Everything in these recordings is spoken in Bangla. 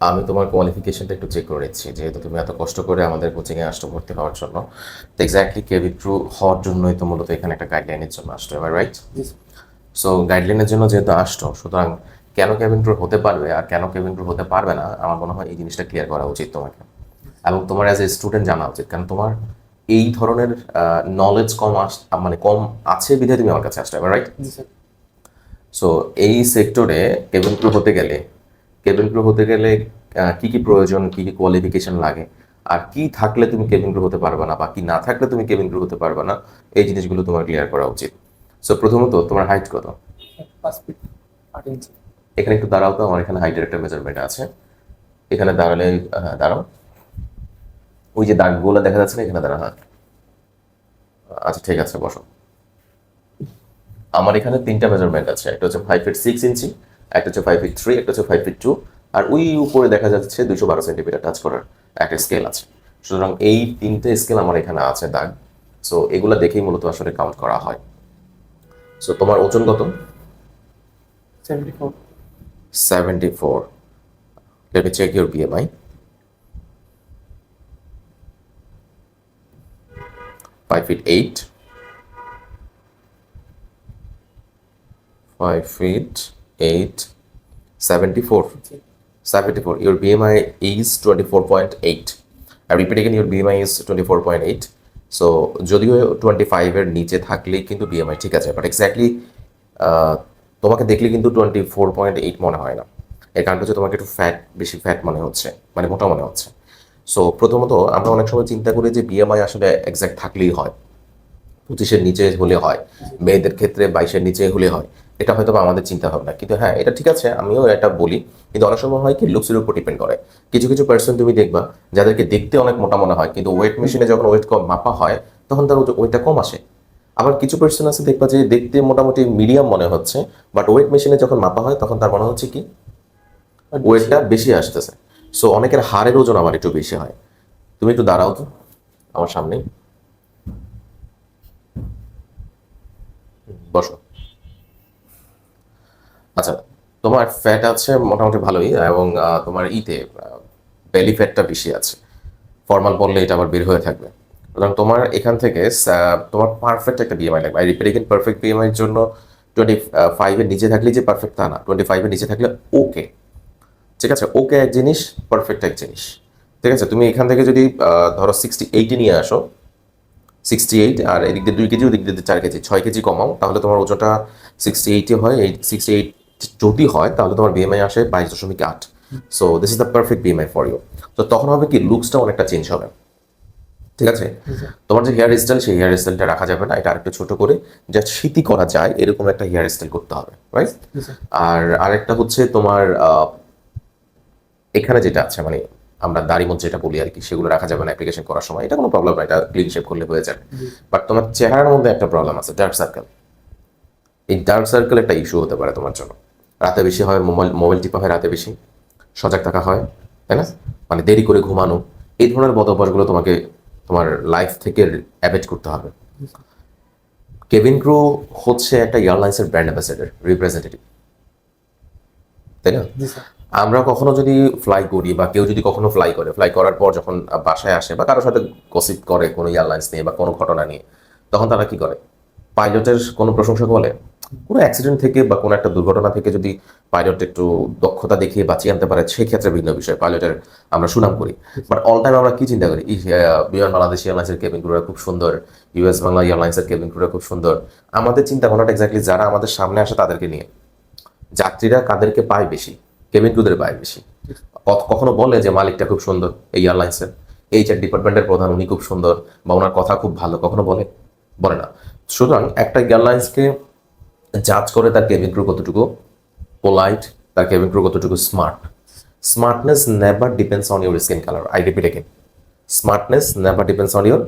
আমি তোমার কোয়ালিফিকেশনটা একটু চেক করে নিচ্ছি যেহেতু তুমি এত কষ্ট করে আমাদের কোচিংয়ে আসছো ভর্তি হওয়ার জন্য। তো এক্স্যাক্টলি কেভি ট্রু হওয়ার জন্যই তো মূলত এখানে একটা গাইডলাইনের জন্য আসছো এবার রাইট সো গাইডলাইনের জন্য যেহেতু আসছো সুতরাং কেন কেভিন ট্যুর হতে পারবে আর কেন কেভিন ট্যুর হতে পারবে না আমার মনে হয় এই জিনিসটা ক্লিয়ার করা উচিত তোমাকে। এবং তোমার অ্যাজ এ স্টুডেন্ট জানা উচিত কারণ তোমার এই ধরনের নলেজ কম আস মানে কম আছে বিধায় তুমি আমার কাছে আসছো এবার রাইট সো এই সেক্টরে কেবিন ক্রু হতে গেলে কেবিন ক্রু হতে গেলে কি কি প্রয়োজন কি কি কোয়ালিফিকেশন লাগে? আর কি থাকলে তুমি কেবিন ক্রু হতে পারবে না বা কি না থাকলে তুমি কেবিন ক্রু হতে পারবে না এই জিনিসগুলো তোমার ক্লিয়ার করা উচিত। সো প্রথমত তোমার হাইট কত? এখানে একটু দাঁড়াও তো আমার এখানে হাইটের একটা মেজারমেন্ট আছে। এখানে দাঁড়ালে দাঁড়াও। ওই যে দাগগুলো দেখা যাচ্ছে না এখানে দাঁড়া হ্যাঁ। আচ্ছা ঠিক আছে বসো। আমার এখানে তিনটা মেজারমেন্ট আছে একটা হচ্ছে ফাইভ ফিট সিক্স ইঞ্চি একটা হচ্ছে ফাইভ ফিট থ্রি একটা হচ্ছে ফাইভ ফিট টু আর ওই উপরে দেখা যাচ্ছে দুশো বারো সেন্টিমিটার টাচ করার একটা স্কেল আছে। সুতরাং এই তিনটে স্কেল আমার এখানে আছে দাগ। সো এগুলো দেখেই মূলত আসলে কাউন্ট করা হয়। সো তোমার ওজন কত? Seventy four 74. Let me check your BMI. Five feet eight. Five feet eight. 74. 74. Your BMI is 24.8. I repeat again, your BMI is 24.8. So যদিও টোয়েন্টি ফাইভের নিচে থাকলেই কিন্তু বিএমআই ঠিক আছে বাট এক্স্যাক্টলি তোমাকে দেখলে কিন্তু টোয়েন্টি ফোর পয়েন্ট এইট মনে হয় না এর কারণটা হচ্ছে তোমাকে একটু ফ্যাট বেশি ফ্যাট মনে হচ্ছে মানে মোটা মনে হচ্ছে সো প্রথমত আমরা অনেক সময় চিন্তা করি যে বিএমআই আসলে এক্স্যাক্ট থাকলেই হয় পঁচিশের নিচে হলে হয় মেয়েদের ক্ষেত্রে বাইশের নিচে হলে হয় এটা হয়তো বা আমাদের চিন্তা ভাবনা কিন্তু হ্যাঁ এটা ঠিক আছে আমিও এটা বলি। কিন্তু অনেক সময় হয় কি লুকসের উপর ডিপেন্ড করে। কিছু কিছু পার্সন তুমি দেখবা যাদেরকে দেখতে অনেক মোটা মনে হয় কিন্তু ওয়েট মেশিনে যখন ওয়েট কম মাপা হয় তখন তার ওয়েটটা কম আসে। আবার কিছু পার্সন আছে দেখবা যে দেখতে মোটামুটি মিডিয়াম মনে হচ্ছে বাট ওয়েট মেশিনে যখন মাপা হয় তখন তার মনে হচ্ছে কি ওয়েটটা বেশি। আসতেছে। সো অনেকের হাড়ের ওজন আমার একটু বেশি হয়। তুমি একটু দাঁড়াও তো আমার সামনে বসো। আচ্ছা তোমার ফ্যাট আছে মোটামুটি ভালোই এবং তোমার ইতে বেলি ফ্যাটটা বেশি আছে। ফর্মাল বললে এটা আবার বের হয়ে থাকবে। সুতরাং তোমার এখান থেকে তোমার পারফেক্ট একটা বিএমআই লাগবে। রিপিট এগেন পারফেক্ট বিএমআই এর জন্য টোয়েন্টি ফাইভের নিচে থাকলে যে পারফেক্ট তা না। টোয়েন্টি ফাইভের নিচে থাকলে ওকে ঠিক আছে? ওকে এক জিনিস পারফেক্ট এক জিনিস। ঠিক আছে? তুমি এখান থেকে যদি ধরো সিক্সটি এইটে নিয়ে আসো সিক্সটি এইট আর এদিক দিয়ে দুই কেজি, ওদিক দিয়ে চার কেজি, ছয় কেজি কমাও, তাহলে তোমার ওজনটা সিক্সটি এইটে হয়। এই সিক্সটি এইট যদি হয়, তাহলে তোমার বিএমআই আসে বাইশ দশমিক আট। So this is the perfect BMI for you তো তখন হবে কি লুকসটা অনেকটা চেঞ্জ হবে। ঠিক আছে? তোমার যে হেয়ার স্টাইল সেই হেয়ার স্টাইলটা রাখা যাবে না। এটা আরেকটু ছোট করে যা স্মৃতি করা যায়, এরকম একটা হেয়ার স্টাইল করতে হবে রাইট আর আরেকটা হচ্ছে তোমার এখানে যেটা আছে মানে আমরা দাড়ি মধ্যে যেটা বলি আর কি, সেগুলো রাখা যাবে না অ্যাপ্লিকেশন করার সময়। এটা কোনো প্রবলেম না, এটা ক্লিন শেপ করলে হয়ে যাবে। বাট তোমার চেহারার মধ্যে একটা প্রবলেম আছে ডার্ক সার্কেল এই ডার্ক সার্কেল একটা ইস্যু হতে পারে তোমার জন্য। রাতে বেশি হয় মোবাইল মোবাইল টিপা হয় রাতে বেশি সজাগ থাকা হয় তাই না? মানে দেরি করে ঘুমানো এই ধরনের বদ অভ্যাসগুলো তোমাকে তোমার লাইফ থেকে অ্যাভেট করতে হবে। কেভিন ক্রু হচ্ছে একটা এয়ারলাইন্সের ব্র্যান্ড অ্যাম্বাসেডার রিপ্রেজেন্টেটিভ তাই না? আমরা কখনো যদি ফ্লাই করি বা কেউ যদি কখনো ফ্লাই করে ফ্লাই করার পর যখন বাসায় আসে বা কারোর সাথে গসিপ করে কোনো এয়ারলাইন্স নিয়ে বা কোনো ঘটনা নিয়ে তখন তারা কি করে? পাইলটের কোনো প্রশংসা বলে? কোনো অ্যাক্সিডেন্ট থেকে বা কোনো একটা দুর্ঘটনা থেকে যদি পাইলট একটু দক্ষতা দেখিয়ে বাঁচিয়ে আনতে পারে, সেক্ষেত্রে ভিন্ন বিষয়। পাইলটের আমরা সুনাম করি। বাট অল টাইম আমরা কি চিন্তা করি? বিমান বাংলাদেশ এয়ারলাইন্সের কেবিন ক্রুরা খুব সুন্দর। ইউএস বাংলা এয়ারলাইন্সের কেবিন ক্রুরা খুব সুন্দর। আমাদের চিন্তা ভাবনাটা এক্স্যাক্টলি যারা আমাদের সামনে আসে তাদেরকে নিয়ে। যাত্রীরা কাদেরকে পায় বেশি? কেবিন ক্রুদের পায় বেশি। কখনো বলে যে, মালিকটা খুব সুন্দর এই এয়ারলাইন্সের এইচআর ডিপার্টমেন্টের প্রধান, উনি খুব সুন্দর বা ওনার কথা খুব ভালো। কখনো বলে? বলে না। সুতরাং একটা এয়ারলাইন্সকে জাজ করে তার কেবিন ক্রু কতটুকু পোলাইট তার কেবিন ক্রু কতটুকু smart smartness never depends on your skin colour I repeat again smartness never depends on your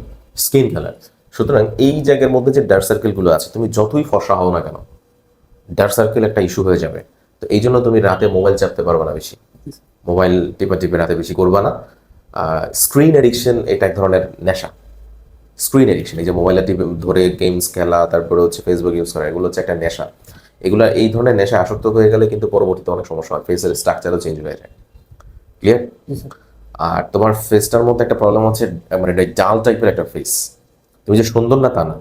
skin colour সুতরাং এই জায়গার মধ্যে যে ডার্ক সার্কেলগুলো আছে, তুমি যতই ফসা হও না কেন ডার্ক সার্কেল একটা ইস্যু হয়ে যাবে। তো এই জন্য তুমি রাতে মোবাইল চাপতে পারবে না বেশি। মোবাইল টিপা টিপে রাতে বেশি করবা না। স্ক্রিন এডিকশন এটা এক ধরনের নেশা। স্ক্রিন এডিকশন এই যে মোবাইলে টিপে ধরে গেমস খেলা তারপরে হচ্ছে ফেসবুক ইউজ করা এগুলো হচ্ছে একটা নেশা। এগুলো এই ধরনের নেশা আসক্ত হয়ে গেলে কিন্তু পরবর্তীতে অনেক সমস্যা হয় ফেসের স্ট্রাকচারও চেঞ্জ হয়ে যায়। ক্লিয়ার আর তোমার ফেসটার মধ্যে একটা প্রবলেম হচ্ছে মানে এটা ডাল টাইপের একটা ফেস তুমি যে সুন্দর না তা না।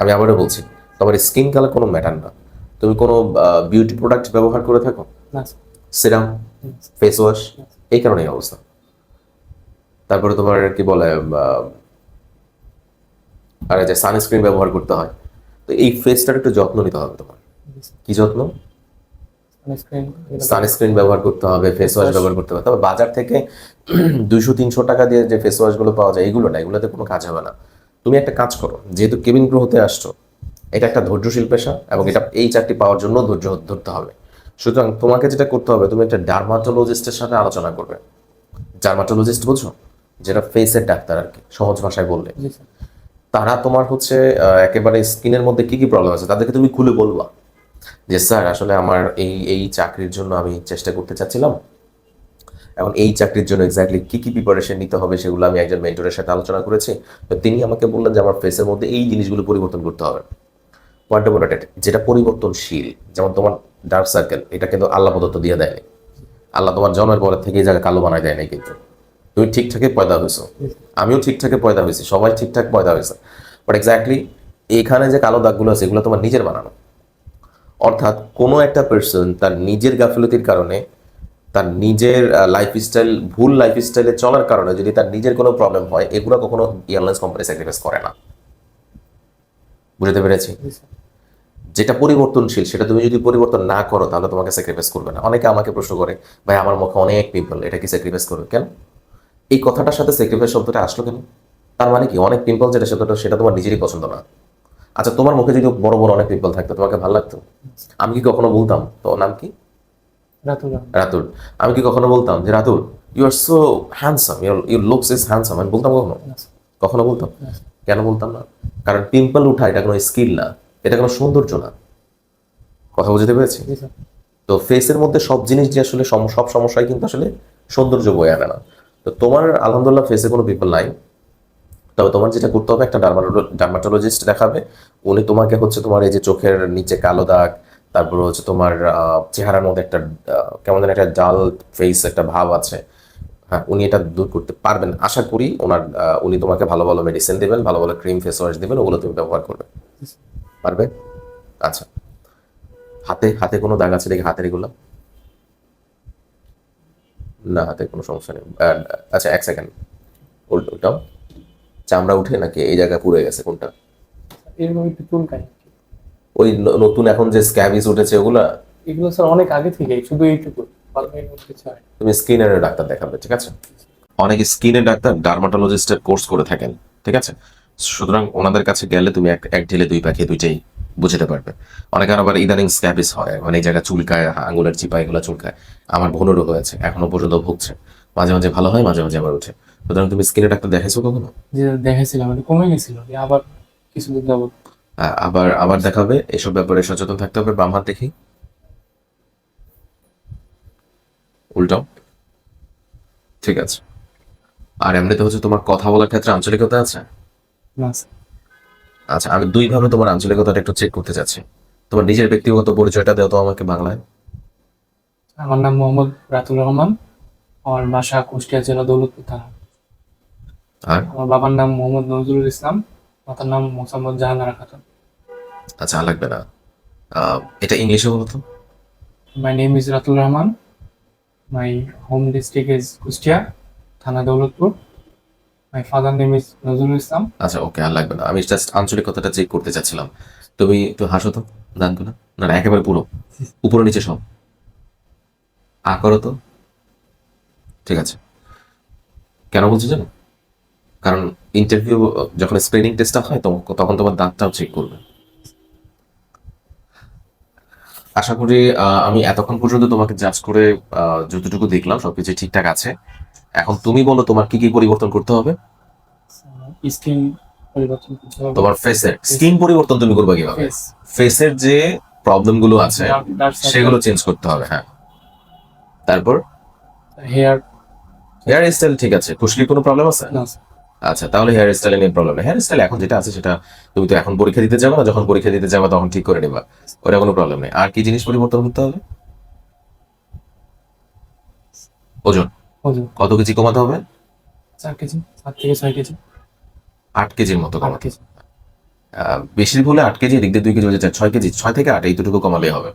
আমি আবারও বলছি তোমার স্কিন কালার কোনো ম্যাটার না। তুমি কোনো বিউটি প্রোডাক্ট ব্যবহার করে থাকো? সিরাম ফেস ওয়াশ এই কারণে অবস্থা। তারপরে তোমার কি বলে আর যে সানস্ক্রিন ব্যবহার করতে হয় তো এই ফেসটার একটু যত্ন নিতে হবে তোমার। কি যত্ন? সানস্ক্রিন ব্যবহার করতে হবে ফেস ওয়াশ ব্যবহার করতে হবে। তবে বাজার থেকে দুশো তিনশো টাকা দিয়ে যে ফেস ওয়াশগুলো পাওয়া যায় এগুলো না এগুলোতে কোনো কাজ হবে না। তুমি একটা কাজ করো যেহেতু কেবিন ক্রু হতে আসছো এটা একটা ধৈর্যশীল পেশা এবং এটা এই চাকরি পাওয়ার জন্য ধৈর্য ধরতে হবে। সুতরাং তোমাকে যেটা করতে হবে তুমি একটা ডার্মাটোলজিস্টের সাথে আলোচনা করবে। ডার্মাটোলজিস্ট বুঝছ যেটা ফেসের ডাক্তার আর কি সহজ ভাষায় বললে। তারা তোমার হচ্ছে একেবারে স্কিনের মধ্যে কি কি প্রবলেম আছে তাদেরকে তুমি খুলে বলবা। যে স্যার, আসলে আমার এই এই চাকরির জন্য আমি চেষ্টা করতে চাচ্ছিলাম। এখন এই চাকরির জন্য এক্স্যাক্টলি কি কি প্রিপারেশন নিতে হবে সেগুলো আমি একজন মেন্টরের সাথে আলোচনা করেছি। তো তিনি আমাকে বললেন যে আমার ফেসের মধ্যে এই জিনিসগুলো পরিবর্তন করতে হবে। অফ যেটা পরিবর্তনশীল, যেমন তোমার ডার্ক সার্কেল এটা কিন্তু আল্লাহ প্রদত্ত দিয়ে দেয়নি। আল্লাহ তোমার জন্মের পরে থেকে এই জায়গা কালো বানায় দেয় নাই কিন্তু। তুমি ঠিকঠাকই পয়দা হয়েছো। আমিও ঠিকঠাকই পয়দা হয়েছি সবাই ঠিকঠাক পয়দা হয়েছে। বাট এক্স্যাক্টলি এখানে যে কালো দাগগুলো আছে এগুলো তোমার নিজের বানানো। অর্থাৎ কোনো একটা পার্সন তার নিজের গাফিলতির কারণে তার নিজের লাইফস্টাইল ভুল লাইফস্টাইলে চলার কারণে যদি তার নিজের কোনো প্রবলেম হয় এগুলো কখনো এয়ারলাইন্স কোম্পানি স্যাক্রিফাইস করে না। বুঝতে পেরেছি? যেটা পরিবর্তনশীল সেটা তুমি যদি পরিবর্তন না করো তাহলে তোমাকে স্যাক্রিফাইস করবে না। অনেকে আমাকে প্রশ্ন করে ভাই আমার মুখে অনেক পিম্পল এটা কি স্যাক্রিফাইস করবে? কেন? এই কথাটার সাথে স্যাক্রিফাইস শব্দটা আসলো কেন? তার মানে কি অনেক পিম্পল যেটা সেটা সেটা তোমার নিজেরই পছন্দ না। আচ্ছা তোমার মুখে যদি বড় বড় অনেক পিম্পল থাকতো তোমাকে ভালো লাগতো? আমি কি কখনো বলতাম? তো নাম কি? রাতুল। রাতুল। আমি কি কখনো বলতাম যে Ratul you are so handsome your your looks is handsome আমি বলতাম কখনো? কখনো বলতাম? কেন বলতাম না? কারণ পিম্পল উঠা এটা কোনো স্কিল না। এটা কোনো সৌন্দর্য না। কথা বুঝতে পেরেছি? তো ফেসের মধ্যে সব জিনিস যে আসলে সব সমস্যায় কিন্তু আসলে সৌন্দর্য বয়ে আনে না। তো তোমার আলহামদুলিল্লাহ ফেসে কোনো পিম্পল নাই। তবে তোমার যেটা করতে হবে, একটা ডার্মাটোলজিস্ট দেখাবে। উনি তোমাকে হচ্ছে তোমার এই যে চোখের নিচে কালো দাগ, তারপর হচ্ছে তোমার চেহারার মধ্যে একটা কেমন যেন একটা জাল ফেস একটা ভাব আছে। হ্যাঁ উনি এটা দূর করতে পারবেন। আশা করি ওনার উনি তোমাকে ভালো ভালো মেডিসিন দেবেন, ভালো ভালো ক্রিম ফেস ওয়াশ দেবেন, ওগুলো তুমি ব্যবহার করবে। পারবে? আচ্ছা। হাতে হাতে কোনো দাগ আছে দেখি হাতের এগুলো? না হাতে কোনো সমস্যা নেই। আচ্ছা এক সেকেন্ড ওটাও চামড়া উঠে নাকি এই জায়গায় পুড়ে গেছে কোনটা? এরকম একটু চুলকায় ওই নতুন এখন যে স্ক্যাবিস উঠেছে ওগুলা? এগুলো স্যার অনেক আগে থেকে শুধু এইটুকু। তুমি স্কিনের ডাক্তার দেখাবে ঠিক আছে? অনেক স্কিনের ডাক্তার ডার্মাটোলজিস্টের কোর্স করে থাকেন ঠিক আছে? সুতরাং ওনাদের কাছে গেলে তুমি এক এক ঢিলে দুই পাখি দুইটাই বুঝতে পারবে। অনেকে আবার ইদানিং স্ক্যাবিস হয় মানে এই জায়গায় চুলকায় আঙুলের চিপা এগুলো চুলকায়। আমার বোনেরও হয়েছে এখনও পর্যন্ত ভুগছে। মাঝে মাঝে ভালো হয় মাঝে মাঝে আবার উঠে সুতরাং তুমি স্কিনের ডাক্তার দেখাইছো কখনো? দেখাইছিলাম মানে কমে গেছিল আবার কিছুদিন যাবত আবার আবার দেখাবে এসব ব্যাপারে সচেতন থাকতে হবে বাম হাত দেখি। উল্টাও ঠিক আছে। আর এমনিতে হচ্ছে তোমার কথা বলার ক্ষেত্রে আঞ্চলিকতা আছে? না আচ্ছা আমি দুইভাবে তোমার আঞ্চলিকতাটা একটু চেক করতে চাচ্ছি। তোমার নিজের ব্যক্তিগত পরিচয়টা দাও তো আমাকে বাংলায়। আমার নাম মোহাম্মদ রাতুল রহমান। আমার বাসা কুষ্টিয়া জেলা দৌলতপুর থানা। আর? আমার বাবার নাম মোহাম্মদ নজরুল ইসলাম। মাতার নাম মোসাম্মদ জাহানারা খাতুন আচ্ছা লাগবে না। এটা ইংলিশে বলো তো। My name is Ratul Rahman. My home district is Kushtia থানা Daulatpur. My father name is Nazrul Islam আচ্ছা ওকে আর লাগবে না। আমি জাস্ট আঞ্চলিকতাটা চেক করতে চাচ্ছিলাম। তুমি একটু হাসো তো, জানতো না? না একেবারে পুরো। উপরে নিচে সব। তো। ঠিক আছে। কেন বলছি জানো? কারণ ইন্টারভিউ যখন স্ক্রিনিং টেস্টটা হয়, তখন তোমার দাঁতটাও চেক করবে। আশা করি আমি এতক্ষণ পর্যন্ত তোমাকে জাজ করে যতটুকু দেখলাম, সবকিছু ঠিকঠাক আছে। এখন তুমি বলো তোমার কি কি পরিবর্তন করতে হবে? স্কিন পরিবর্তন করতে হবে। তোমার ফেসের স্কিন পরিবর্তন তুমি করবে কীভাবে? ফেস ফেসের যে প্রবলেমগুলো আছে সেগুলো চেঞ্জ করতে হবে হ্যাঁ। তারপর? হেয়ার হেয়ার স্টাইল ঠিক আছে। খুশকির কোনো প্রবলেম আছে? না আচ্ছা তাহলে হেয়ার স্টাইলে নিয়ে প্রবলেম হেয়ার স্টাইল এখন যেটা আছে সেটা তুমি তো এখন পরীক্ষা দিতে যাবে না যখন পরীক্ষা দিতে যাবে তখন ঠিক করে নেবা। ওটা কোনো প্রবলেম নেই। আর কি জিনিস পরিবর্তন করতে হবে? ওজন। কত কেজি? কমাতে হবে? চার কেজি সাত থেকে ছয় কেজি। আট কেজির মতো আট কমাতে কেজি। আহ, বেশি হলে আট কেজি এদিক দিয়ে দুই কেজি হয়ে যায় ছয় কেজি ছয় থেকে আট এইটুকু কমালেই হবে।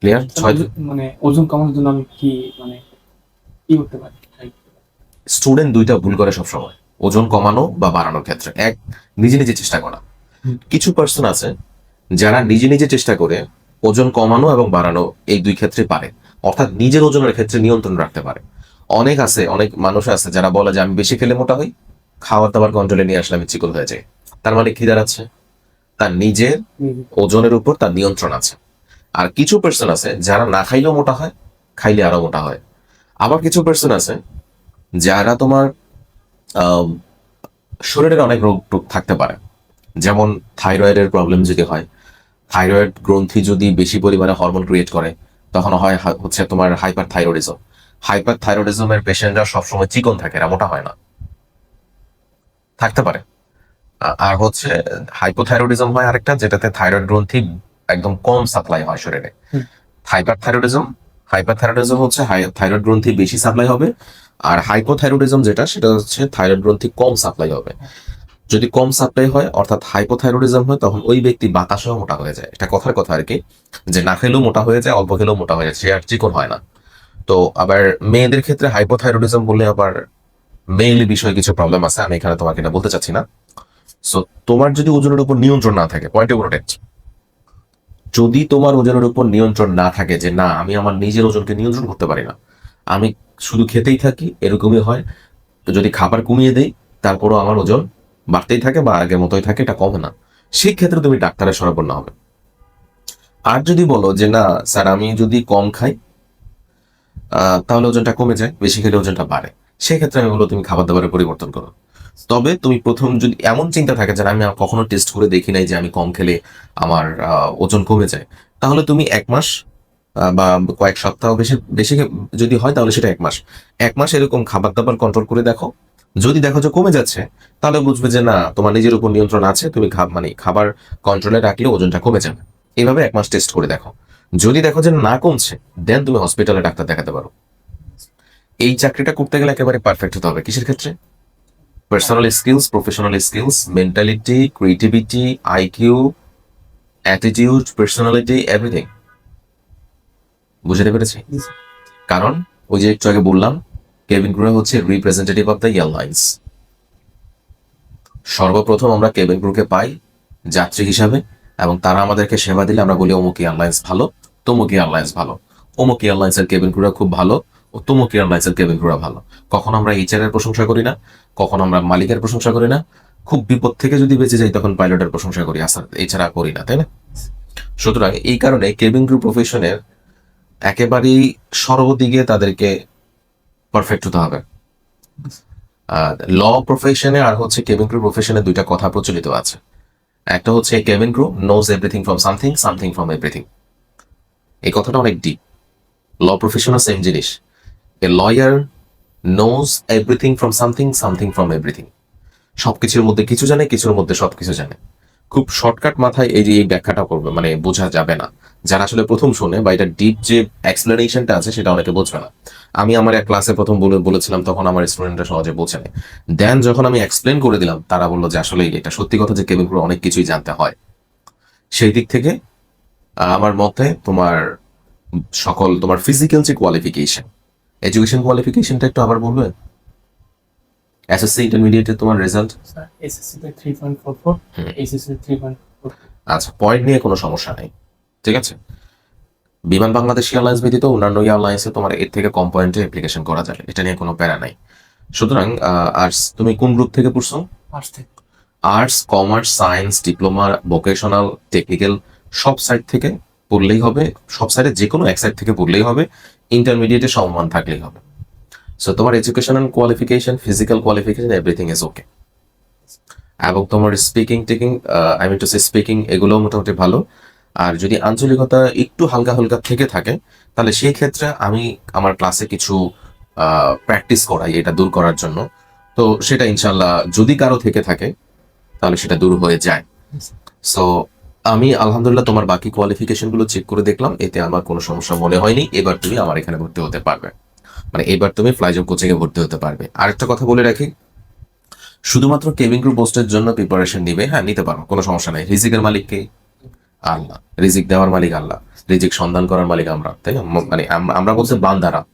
ক্লিয়ার ছয় মানে ওজন কমানোর জন্য আমি কি মানে কি করতে পারি? স্টুডেন্ট দুইটা ভুল করে সবসময়। ওজন কমানো বা বাড়ানোর ক্ষেত্রে। এক নিজে নিজে চেষ্টা করা। কিছু পার্সন আছে যারা নিজে নিজে চেষ্টা করে ওজন কমানো এবং বাড়ানো এই দুই ক্ষেত্রে পারে। অর্থাৎ নিজের ওজনের ক্ষেত্রে নিয়ন্ত্রণ রাখতে পারে। অনেক আছে অনেক মানুষ আছে যারা বলে যে আমি বেশি খেলে মোটা হই খাবার দাবার কন্ট্রোলে নিয়ে আসলে আমি চিকন হয়ে যাই। তার মানে কি দাঁড়াচ্ছে? তার নিজের ওজনের উপর তার নিয়ন্ত্রণ আছে। আর কিছু পার্সন আছে যারা না খাইলেও মোটা হয় খাইলে আরও মোটা হয়। আবার কিছু পার্সন আছে যারা তোমার শরীরের অনেক রোগ টোগ থাকতে পারে। যেমন থাইরয়েডের প্রবলেম যদি হয় থাইরয়েড গ্রন্থি যদি বেশি পরিমাণে হরমোন ক্রিয়েট করে তখন হয় হচ্ছে তোমার হাইপার থাইরয়েডিজম হাইপার থাইরয়েডিজমের পেশেন্টরা সবসময় চিকন থাকে এরা মোটা হয় না। থাকতে পারে। আর হচ্ছে হাইপোথাইরয়েডিজম হয় আরেকটা যেটাতে থাইরয়েড গ্রন্থি একদম কম সাপ্লাই হয় শরীরে। হাইপার থাইরয়েডিজম হাইপার থাইরয়েডিজম হচ্ছে থাইরয়েড গ্রন্থি বেশি সাপ্লাই হবে আর হাইপোথাইরয়েডিজম যেটা সেটা হচ্ছে থাইরয়েড গ্রন্থি কম সাপ্লাই হবে। যদি কম সাপ্লাই হয় অর্থাৎ হাইপোথাইরয়েডিজম হয় তখন ওই ব্যক্তি বাতাসেও মোটা হয়ে যায়। এটা কথার কথা আর কি যে না খেলেও মোটা হয়ে যায় অল্প খেলেও মোটা হয়ে যায় সে আর চিকন হয় না। তো আবার মেয়েদের ক্ষেত্রে হাইপোথাইরয়েডিজম বললে আবার মেইলি বিষয়ে কিছু প্রবলেম আছে, আমি এখানে তোমাকে এটা বলতে চাচ্ছি না। সো তোমার যদি ওজনের উপর নিয়ন্ত্রণ না থাকে পয়েন্ট প্রোটেক্ট যদি তোমার ওজনের উপর নিয়ন্ত্রণ না থাকে যে না, আমি আমার নিজের ওজনকে নিয়ন্ত্রণ করতে পারি না, আমি শুধু খেতেই থাকি, এরকমই হয়, তো যদি খাবার কমিয়ে দেই, তারপরও আমার ওজন বাড়তেই থাকে বা আগের মতোই থাকে, এটা কমে না। সেই ক্ষেত্রে তুমি ডাক্তারের শরণাপন্ন হবে। আর যদি বলো যে না, স্যার, আমি যদি কম খাই তাহলে ওজনটা কমে যায়, বেশি খেলে ওজনটা বাড়ে। সেক্ষেত্রে আমি বলব তুমি খাবার দাবারের পরিবর্তন করো। তবে তুমি প্রথম যদি এমন চিন্তা থাকে যে আমি কখনো টেস্ট করে দেখি নাই যে আমি কম খেলে আমার ওজন কমে যায়, তাহলে তুমি এক মাস বা কয়েক সপ্তাহ বেশি বেশি যদি হয় তাহলে সেটা এক মাস। এক মাস এরকম খাবার দাবার কন্ট্রোল করে দেখো। যদি দেখো যে কমে যাচ্ছে, তাহলে বুঝবে যে না, তোমার নিজের উপর নিয়ন্ত্রণ আছে, তুমি মানে খাবার কন্ট্রোলে রাখলে ওজনটা কমে যাবে। এইভাবে এক মাস টেস্ট করে দেখো। যদি দেখো যে না কমছে দেন তুমি হসপিটালে ডাক্তার দেখাতে পারো। এই চাকরিটা করতে গেলে একেবারে পারফেক্ট হতে হবে। কিসের ক্ষেত্রে? Personal skills professional skills mentality creativity IQ attitude personality everything বুঝতে পেরেছি? কারণ ওই যে একটু আগে বললাম কেবিন ক্রু হচ্ছে রিপ্রেজেন্টেটিভ অফ দ্য এয়ারলাইন্স সর্বপ্রথম আমরা কেবিন ক্রুকে পাই যাত্রী হিসাবে। এবং তারা আমাদেরকে সেবা দিলে আমরা বলি, অমুক এয়ারলাইন্স ভালো, তমুক এয়ারলাইন্স ভালো। অমুক এয়ারলাইন্সের কেবিন ক্রুরা খুব ভালো, ও তমুক এয়ারলাইন্সের কেবিন ক্রুরা ভালো। কখন আমরা এইচআর এর প্রশংসা করি না, কখন আমরা মালিকের প্রশংসা করি না। খুব বিপদ থেকে যদি বেঁচে যাই, তখন পাইলটের প্রশংসা করি, আসার এছাড়া করি না, তাই না? সুতরাং এই কারণে কেবিন ক্রু প্রফেশনের একেবারেই সর্বদিকে তাদেরকে পারফেক্ট হতে হবে। ল প্রফেশনে আর হচ্ছে কেবিন ক্রু প্রফেশনে দুইটা কথা প্রচলিত আছে। একটা হচ্ছে cabin crew knows everything from something something from everything এই কথাটা অনেক ডিপ ল প্রফেশনাল সেম জিনিস। A lawyer knows everything from something something from everything সবকিছুর মধ্যে কিছু জানে, কিছুর মধ্যে সবকিছু জানে। খুব শর্টকাট মাথায় এই যে এই ব্যাখ্যাটা করবে মানে বোঝা যাবে না। যারা আসলে প্রথম শোনে বা এটা ডিপ যে এক্সপ্লেনেশনটা আছে, সেটা অনেকে বুঝবে না। আমি আমার এক ক্লাসে প্রথম বলে বলেছিলাম তখন আমার স্টুডেন্টরা সহজে বোঝে দেন যখন আমি এক্সপ্লেন করে দিলাম তারা বলল যে আসলে এটা সত্যি কথা যে ক্রু অনেক কিছুই জানতে হয়। সেই দিক থেকে আমার মতে তোমার সকল তোমার ফিজিক্যাল যে কোয়ালিফিকেশন এডুকেশন কোয়ালিফিকেশনটা একটু আবার বলবে? এসএসসি ইন্টারমিডিয়েটে তোমার রেজাল্ট আচ্ছা পয়েন্ট নিয়ে কোনো সমস্যা নেই ঠিক আছে? বিমান বাংলাদেশ এয়ারলাইন্স ব্যতীত অন্যান্য এয়ারলাইন্সে তোমার এর থেকে কম পয়েন্টে অ্যাপ্লিকেশন করা যাবে। এটা নিয়ে কোনো প্যারা নাই। সুতরাং আর্টস তুমি কোন গ্রুপ থেকে পড়ছো? আর্টস থেকে। Arts commerce science diploma vocational technical সব সাইড থেকে পড়লেই হবে। সব সাইডে যে কোনো এক সাইড থেকে পড়লেই হবে। ইন্টারমিডিয়েটে সম্মান থাকলেই হবে। সো তোমার educational qualification physical qualification everything is okay এবং তোমার speaking taking I mean to say speaking এগুলোও মোটামুটি ভালো। আর যদি আঞ্চলিকতা একটু হালকা হালকা থেকে থাকে, তাহলে সেই ক্ষেত্রে আমি আমার ক্লাসে কিছু প্র্যাকটিস করাই এটা দূর করার জন্য। তো সেটা ইনশাল্লাহ যদি কারও থেকে থাকে, তাহলে সেটা দূর হয়ে যায়। সো আমি আলহামদুলিল্লাহ তোমার বাকি কোয়ালিফিকেশনগুলো চেক করে দেখলাম, এতে আমার কোনো সমস্যা মনে হয়নি। এবার তুমি আমার এখানে ভর্তি হতে পারবে। মানে এবার তুমি ফ্লাই জব কোচিং এ ভর্তি হতে পারবে। আরেকটা কথা বলে রাখি, শুধুমাত্র কেবিন ক্রু পোস্টের জন্য প্রিপারেশন নিবে হ্যাঁ নিতে পারো, কোনো সমস্যা নাই। রিজিকের মালিক কে আল্লাহ। রিজিক দেওয়ার মালিক আল্লাহ। রিজিক সন্ধান করার মালিক আমরা তাই না? মানে আমরা বলতে বান্দারা।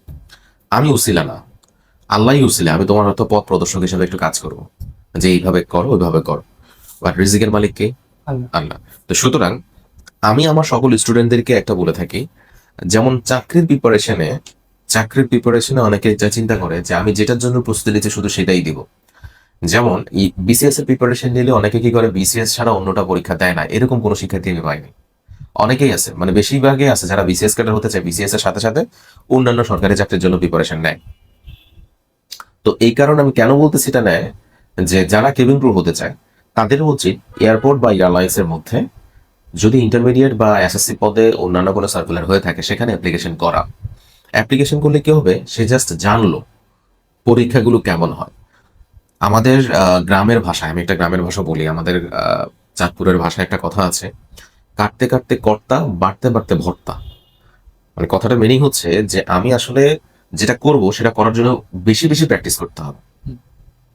আমি উসিলা না। আল্লাহই উসিলা। আমি তোমার হয়তো পথ প্রদর্শক হিসেবে একটু কাজ করব। যে এইভাবে করো ওইভাবে করো। বাট রিজিকের মালিক কে? আল্লাহ। আল্লাহ। তো সুতরাং আমি আমার সকল স্টুডেন্টদেরকে একটা বলে থাকি যেমন চাকরির প্রিপারেশনে চাকরির প্রিপারেশনে অনেকে যা চিন্তা করে যে আমি যেটার জন্য প্রস্তুতি নিচ্ছি শুধু সেটাই দিব। যেমন বিসিএস এর প্রিপারেশন নিলে অনেকে কি করে বিসিএস ছাড়া অন্যটা পরীক্ষা দেয় না? এরকম কোনো শিক্ষার্থী আমি পাইনি। অনেকেই আছে মানে বেশিরভাগই আছে যারা বিসিএস ক্যাডার হতে চায় বিসিএস এর সাথে সাথে অন্যান্য সরকারি চাকরির জন্য প্রিপারেশন নেয়। তো এই কারণে আমি কেন বলতে সেটা নেয় যে, যারা কেবিন ক্রু হতে চায়, তাদের উচিত এয়ারপোর্ট বা এয়ারলাইন্স এর মধ্যে যদি ইন্টারমিডিয়েট বা এসএসসি পদে অন্যান্য কোনো সার্কুলার হয়ে থাকে, সেখানে অ্যাপ্লিকেশন করা। অ্যাপ্লিকেশন করলে কি হবে? সে জাস্ট জানলো পরীক্ষাগুলো কেমন হয়। আমাদের গ্রামের ভাষায়, আমি একটা গ্রামের ভাষা বলি, আমাদের চাঁদপুরের ভাষায় একটা কথা আছে, কাটতে কাটতে কর্তা, বাড়তে বাড়তে ভর্তা। মানে কথাটা মিনিং হচ্ছে যে আমি আসলে যেটা করব, সেটা করার জন্য বেশি বেশি প্র্যাকটিস করতে হবে।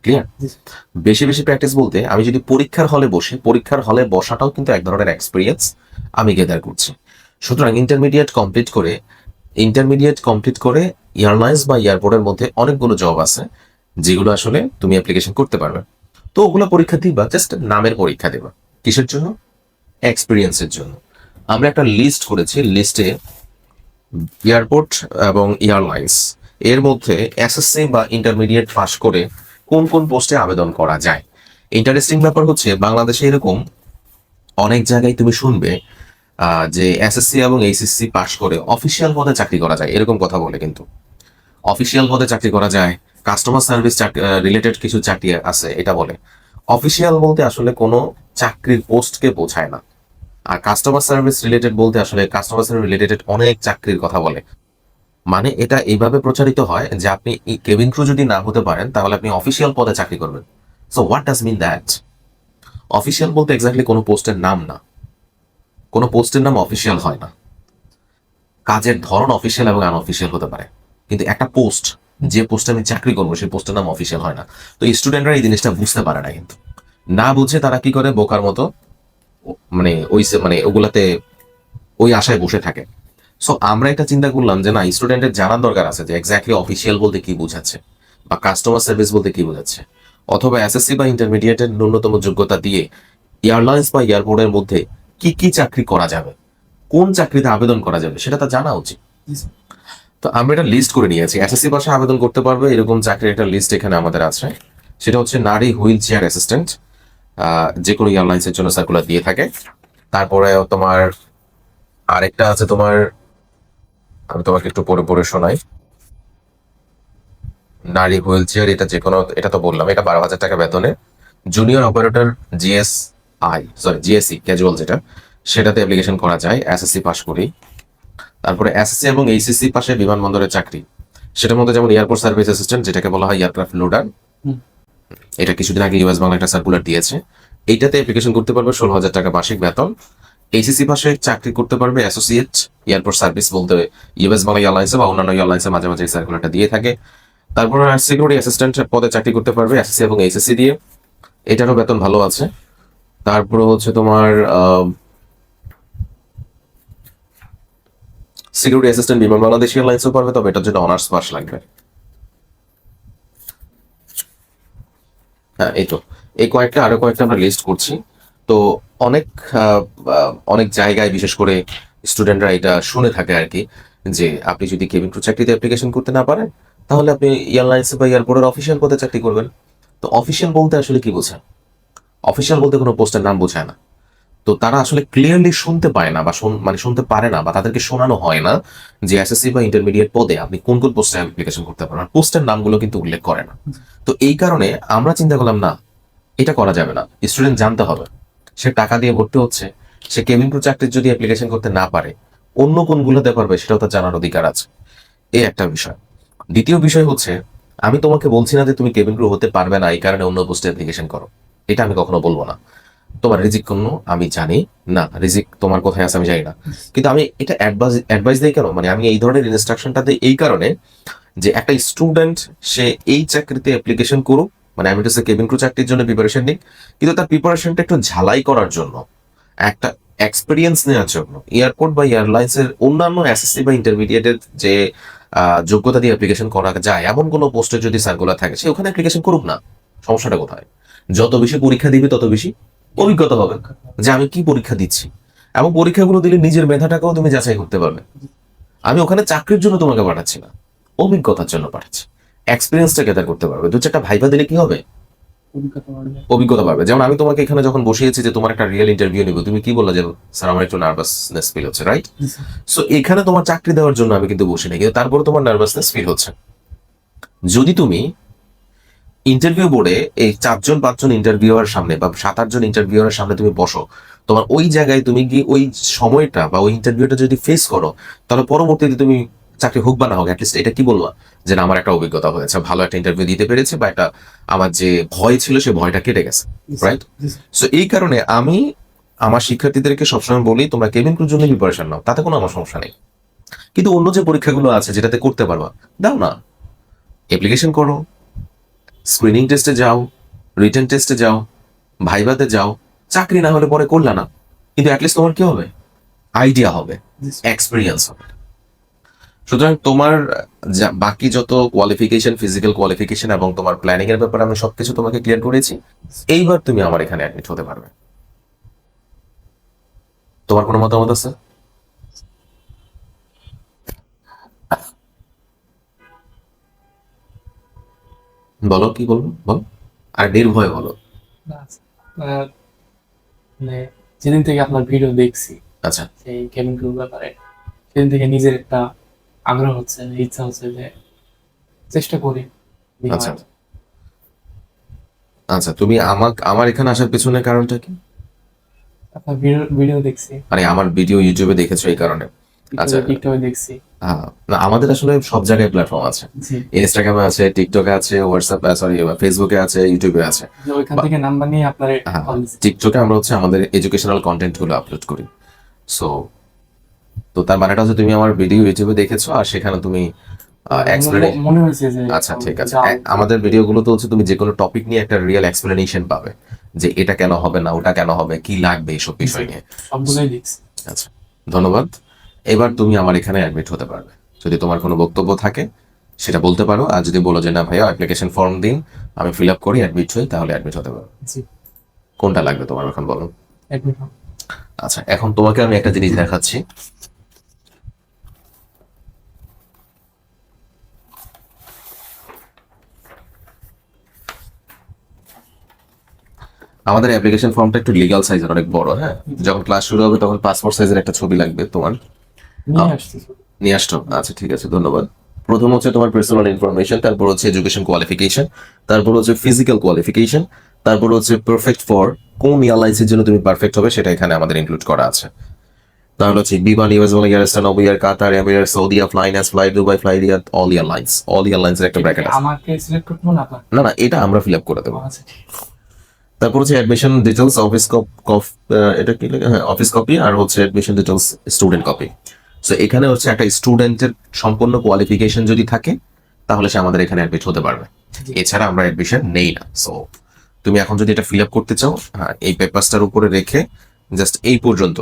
ক্লিয়ার বেশি বেশি প্র্যাকটিস বলতে আমি যদি পরীক্ষার হলে বসি, পরীক্ষার হলে বসাটাও কিন্তু এক ধরনের এক্সপিরিয়েন্স আমি গেদার করছি। সুতরাং ইন্টারমিডিয়েট কমপ্লিট করে ইন্টারমিডিয়েট কমপ্লিট করে এয়ারলাইন্স বা এয়ারপোর্টের মধ্যে অনেকগুলো জব আছে। যেগুলো আসলে তুমি অ্যাপ্লিকেশন করতে পারবে। তো ওগুলো পরীক্ষা দিবা জাস্ট নামের পরীক্ষা দেবা। কিসের জন্য? এক্সপিরিয়েন্সের জন্য। আমরা একটা লিস্ট করেছি লিস্টে এয়ারপোর্ট এবং এয়ারলাইন্স এর মধ্যে এসএসসি বা ইন্টারমিডিয়েট পাস করে কোন কোন পোস্টে আবেদন করা যায়। ইন্টারেস্টিং ব্যাপার হচ্ছে, বাংলাদেশে এরকম অনেক জায়গায় তুমি শুনবে যে এসএসসি এবং এইচএসসি পাস করে অফিসিয়াল পদে চাকরি করা যায়। এরকম কথা বলে কিন্তু। অফিসিয়াল পদে চাকরি করা যায় কাস্টমার সার্ভিস রিলেটেড কিছু চাকরি আছে, এটা বলে। অফিসিয়াল বলতে আসলে কোনো চাকরির পোস্টকে বোঝায় না। আর কাস্টমার সার্ভিস রিলেটেড বলতে আসলে কাস্টমার সার্ভিস রিলেটেড অনেক চাকরির কথা বলে। মানে এটা এইভাবে প্রচারিত হয় যে আপনি কেবিন ক্রু যদি না হতে পারেন, তাহলে আপনি অফিসিয়াল পদে চাকরি করবেন। So what does mean that official বলতে এক্স্যাক্টলি কোনো পোস্টের নাম না। কোনো পোস্টের নাম অফিসিয়াল হয় না। কাজের ধরন অফিসিয়াল এবং আনঅফিসিয়াল হতে পারে। কিন্তু একটা পোস্ট যে পোস্টে আমি চাকরি করব, সেই পোস্টের নাম অফিসিয়াল হয় না। তো স্টুডেন্টরা এই জিনিসটা বুঝতে পারে না কিন্তু। না বুঝে তারা কি করে? বোকার মতো মানে ওই মানে ওগুলাতে ওই আশায় বসে থাকে। সো আমরা এটা চিন্তা করলাম যে, না স্টুডেন্টের জানার দরকার আছে যে এক্স্যাক্টলি অফিসিয়াল বলতে কি বোঝাচ্ছে? বা কাস্টমার সার্ভিস বলতে কি বোঝাচ্ছে? অথবা এসএসসি বা ইন্টারমিডিয়েটের ন্যূনতম যোগ্যতা দিয়ে এয়ারলাইন্স বা এয়ারপোর্টের মধ্যে কি কি চাকরি করা যাবে? কোন চাকরিতে আবেদন করা যাবে? সেটা তা জানা উচিত। তো আমরা এটা লিস্ট করে নিয়েছি। এসএসসি পাশে আবেদন করতে পারবে, এরকম চাকরির একটা লিস্ট এখানে আমাদের আছে। সেটা হচ্ছে নারী হুইল চেয়ার অ্যাসিস্ট্যান্ট যে কোনো এয়ারলাইন্সের জন্য সার্কুলার দিয়ে থাকে। তারপরে তোমার আরেকটা আছে তোমার, আমি তোমাকে একটু পরে পরে শোনাই। নারী হুইল চেয়ার এটা যে কোনো, এটা তো বললাম, এটা বারো হাজার টাকা বেতনে। Junior operator GS I sorry GSC casual যেটা, সেটাতে অ্যাপ্লিকেশন করা যায় এসএসসি পাস করি তারপরে এসএসসি এবং এইচএসসি পাশে বিমানবন্দরের চাকরি। সেটার মধ্যে যেমন এয়ারপোর্ট সার্ভিস অ্যাসিস্ট্যান্ট যেটাকে বলা হয় এয়ারক্রাফট লোডার এটা কিছুদিন আগে ইউএস বাংলা একটা সার্কুলার দিয়েছে। এইটাতে অ্যাপ্লিকেশন করতে পারবে ষোলো হাজার টাকা মাসিক বেতন। এইচএসসি পাশে চাকরি করতে পারবে অ্যাসোসিয়েট এয়ারপোর্ট সার্ভিস বলতে ইউএস বাংলা এয়ারলাইন্সে বা অন্যান্য এয়ারলাইন্সে মাঝে মাঝে এই সার্কুলারটা দিয়ে থাকে। তারপরে সিকিউরিটি অ্যাসিস্ট্যান্ট পদে চাকরি করতে পারবে এসএসসি এবং এইচএসসি দিয়ে। এটারও বেতন ভালো আছে। তারপরে হচ্ছে তোমার সিকিউরিটি অ্যাসিস্ট্যান্ট বিমান বাংলাদেশ এয়ারলাইন্সও পারবে তবে এটার জন্য অনার্স পাস লাগবে। হ্যাঁ এই তো। এই কয়েকটা, আরও কয়েকটা আমরা লিস্ট করছি। তো অনেক অনেক জায়গায়, বিশেষ করে স্টুডেন্টরা এটা শুনে থাকে আর কি, যে আপনি যদি কেবিন ক্রু চাকরিতে অ্যাপ্লিকেশন করতে না পারেন, তাহলে আপনি এয়ারলাইন্স বা এয়ারপোর্টের অফিসিয়াল পদে চাকরি করবেন। তো অফিসিয়াল বলতে আসলে কি বোঝায়? অফিসিয়াল বলতে কোনো পোস্টের নাম বোঝায় না। তো তারা আসলে ক্লিয়ারলি শুনতে পায় না বা মানে শুনতে পারে না বা তাদেরকে শোনানো হয় না যে এসএসসি বা ইন্টারমিডিয়েট পদে আপনি কোন কোন পোস্টে অ্যাপ্লিকেশন করতে পারেন। পোস্টের নামগুলো কিন্তু উল্লেখ করে না। তো এই কারণে আমরা চিন্তা করলাম, না, এটা করা যাবে না। স্টুডেন্ট জানতে হবে। সে টাকা দিয়ে ভর্তি হচ্ছে। সে কেবিন ক্রু চাকরির যদি অ্যাপ্লিকেশন করতে না পারে, অন্য কোনগুলোতে পারবে সেটাও তার জানার অধিকার আছে। এই একটা বিষয়। দ্বিতীয় বিষয় হচ্ছে, আমি তোমাকে বলছি না যে তুমি কেবিন ক্রু হতে পারবে না, এই কারণে অন্য পোস্টে অ্যাপ্লিকেশন করো। এটা আমি কখনো বলব না। তোমার রিজিক কোন আমি জানি। না, রিজিক তোমার কোথায় আছে আমি জানি না। কিন্তু আমি এটা অ্যাডভাইস অ্যাডভাইস দিই কেন? মানে আমি এই ধরনের ইনস্ট্রাকশনটা দিই এই কারণে যে একটা স্টুডেন্ট সে এই চাকরিতে অ্যাপ্লিকেশন করুক। মানে আমি তো কেবিন ক্রু চাকরির জন্য প্রিপারেশন নিক। কিন্তু তার প্রিপারেশনটা একটু ঝালাই করার জন্য, একটা এক্সপিরিয়েন্স নেওয়ার জন্য এয়ারপোর্ট বা এয়ারলাইন্স এর অন্যান্য এসএসসি বা ইন্টারমিডিয়েটের যে যোগ্যতা দিয়ে অ্যাপ্লিকেশন করা যায়, এমন কোনো পোস্টে যদি সার্কুলার থাকে, সে ওখানে অ্যাপ্লিকেশন করুক না। সমস্যাটা কোথায়? যত বেশি পরীক্ষা দিবে, তত বেশি অভিজ্ঞতা হবে যে আমি কি পরীক্ষা দিচ্ছি? এবং পরীক্ষাগুলো দিলে নিজের মেধাটাকেও তুমি যাচাই করতে পারবে। আমি ওখানে চাকরির জন্য তোমাকে পাঠাচ্ছি না অভিজ্ঞতার জন্য পাঠাচ্ছি। এক্সপিরিয়েন্সটা গেদার করতে পারবে। দু চারটা ভাইবা দিলে কি হবে? অভিজ্ঞতা পাবে যেমন আমি তোমাকে এখানে যখন বসিয়েছি যে তোমার একটা রিয়েল ইন্টারভিউ নিব তুমি কি বললে যে স্যার আমার একটু নার্ভাসনেস ফিল হচ্ছে রাইট সো এখানে তোমার চাকরি দেওয়ার জন্য আমি কিন্তু বসি না কিন্তু তারপরে তোমার নার্ভাসনেস ফিল হচ্ছে। যদি তুমি ইন্টারভিউ বোর্ডে এই চারজন পাঁচজন ইন্টারভিউয়ার সামনে বা সাত আটজন ইন্টারভিউয়ারের সামনে তুমি বসো। তোমার ওই জায়গায় তুমি গিয়ে ওই সময়টা বা ওই ইন্টারভিউটা যদি ফেস করো তাহলে পরবর্তীতে তুমি চাকরি হোক বা না হোক অ্যাটলিস্ট এটা কি বলবা যে না আমার একটা অভিজ্ঞতা হয়েছে ভালো একটা ইন্টারভিউ দিতে পেরেছে বা একটা আমার যে ভয় ছিল সে ভয়টা কেটে গেছে রাইট সো এই কারণে আমি আমার শিক্ষার্থীদেরকে সবসময় বলি তোমরা কেবিন ক্রুর জন্য প্রিপারেশন নাও তাতে কোনো আমার সমস্যা নেই। কিন্তু অন্য যে পরীক্ষাগুলো আছে যেটাতে করতে পারবা দাও না। অ্যাপ্লিকেশন করো স্ক্রিনিং টেস্টে যাও রিটেন টেস্টে যাও ভাইভাতে যাও, চাকরি না হলে পরে করলা না। কিন্তু অ্যাটলিস্ট তোমার কি হবে? আইডিয়া হবে এক্সপিরিয়েন্স হবে। সুতরাং তোমার বাকি যত কোয়ালিফিকেশন ফিজিক্যাল কোয়ালিফিকেশন এবং তোমার প্ল্যানিং এর ব্যাপারে আমি সবকিছু তোমাকে ক্লিয়ার করেছি, এইবার তুমি আমার এখানে অ্যাডমিট হতে পারবে। তোমার কোনো মতামত আছে? বলো কি বলব? বলো। আর নির্ভয় বলো। মানে যেদিন থেকে আপনার ভিডিও দেখছি আচ্ছা। সেই কেবিন ক্রুর ব্যাপারে সেদিন থেকে নিজের একটা আগ্রহ হচ্ছে ইচ্ছা হচ্ছে যে চেষ্টা করি আচ্ছা। আচ্ছা তুমি আমাক আমার এখানে আসার পেছনের কারণটা কি? আপনার ভিডিও ভিডিও দেখছি। মানে আমার ভিডিও ইউটিউবে দেখেছ এই কারণে। আচ্ছা। টিকটকে দেখছি। আমাদের আসলে সব জায়গায় প্ল্যাটফর্ম আছে। ইনস্টাগ্রামে আছে টিকটকে আছে হোয়াটসঅ্যাপ সরি ফেসবুকে আছে ইউটিউবে আছে। ওইখান থেকে নাম্বার নিয়ে আপনার হ্যাঁ। টিকটকে আমরা হচ্ছে আমাদের এডুকেশনাল কন্টেন্টগুলো আপলোড করি। সো তো তার মানেটা হচ্ছে তুমি আমার ভিডিও ইউটিউবে দেখেছ আর সেখানে তুমি মনে- হয়েছে যে আচ্ছা ঠিক আছে। আমাদের ভিডিওগুলো তো হচ্ছে তুমি যে কোনো টপিক নিয়ে একটা রিয়েল এক্সপ্লেনেশন পাবে যে এটা কেন হবে না ওটা কেন হবে কি লাগবে এইসব বিষয় নিয়ে। আচ্ছা ধন্যবাদ। এবার তুমি আমার এখানে অ্যাডমিট হতে পারবে। যদি তোমার কোনো বক্তব্য থাকে সেটা বলতে পারো। আর যদি বলো যে না ভাইয়া অ্যাপ্লিকেশন ফর্ম দিন আমি ফিল আপ করি অ্যাডমিট হই তাহলে অ্যাডমিট হতে পারো। কোনটা লাগবে তোমার এখন বলো? আচ্ছা এখন তোমাকে আমি একটা জিনিস দেখাচ্ছি। আমাদের অ্যাপ্লিকেশন ফর্মটা একটু লিগাল সাইজের অনেক বড় হ্যাঁ? যখন ক্লাস শুরু হবে তখন পাসপোর্ট সাইজের একটা ছবি লাগবে তোমার। নিয়ে আসছি আচ্ছা ঠিক আছে ধন্যবাদ। প্রথম হচ্ছে তোমার পার্সোনাল ইনফরমেশন তারপর হচ্ছে এডুকেশন কোয়ালিফিকেশন তারপর হচ্ছে ফিজিক্যাল কোয়ালিফিকেশন তারপর হচ্ছে পারফেক্ট ফর কোন এয়ারলাইন্সের জন্য তুমি পারফেক্ট হবে সেটা এখানে আমাদের ইনক্লুড করা আছে। তাহলে হচ্ছে Biman US Bangla Air Astra Novoair Qatar Emirate Saudia flynas fly Dubai fly Riyadh all airlines all এয়ারলাইন্সের একটা ব্র্যাকেট আছে। আমাকে সিলেক্ট করতে না না না এটা আমরা ফিল আপ করে দেবো। আচ্ছা। তারপর হচ্ছে অ্যাডমিশন ডিটেলস অফিস কপ এটা কি লাগে হ্যাঁ অফিস কপি আর হচ্ছে admission details student copy so এখানে হচ্ছে একটা স্টুডেন্টের সম্পূর্ণ কোয়ালিফিকেশন যদি থাকে তাহলে সে আমাদের এখানে অ্যাডমিট হতে পারবে। এছাড়া আমরা অ্যাডমিশন নেই না। সো তুমি এখন যদি এটা ফিল আপ করতে চাও হ্যাঁ এই পেপারসটার উপরে রেখে জাস্ট এই পর্যন্ত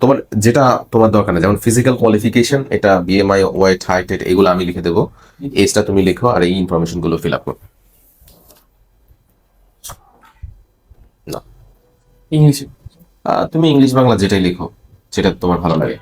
তোমার যেটা তোমার দরকার যেমন ফিজিক্যাল কোয়ালিফিকেশন এটা বিএমআই ওয়েট হাইট এগুলো আমি লিখে দেবো। এজটা তুমি লিখো আর এই ইনফরমেশনগুলো ফিল আপ করো। না ইংলিশে। তুমি ইংলিশ বাংলা যেটাই লিখো সেটা তোমার ভালো লাগে।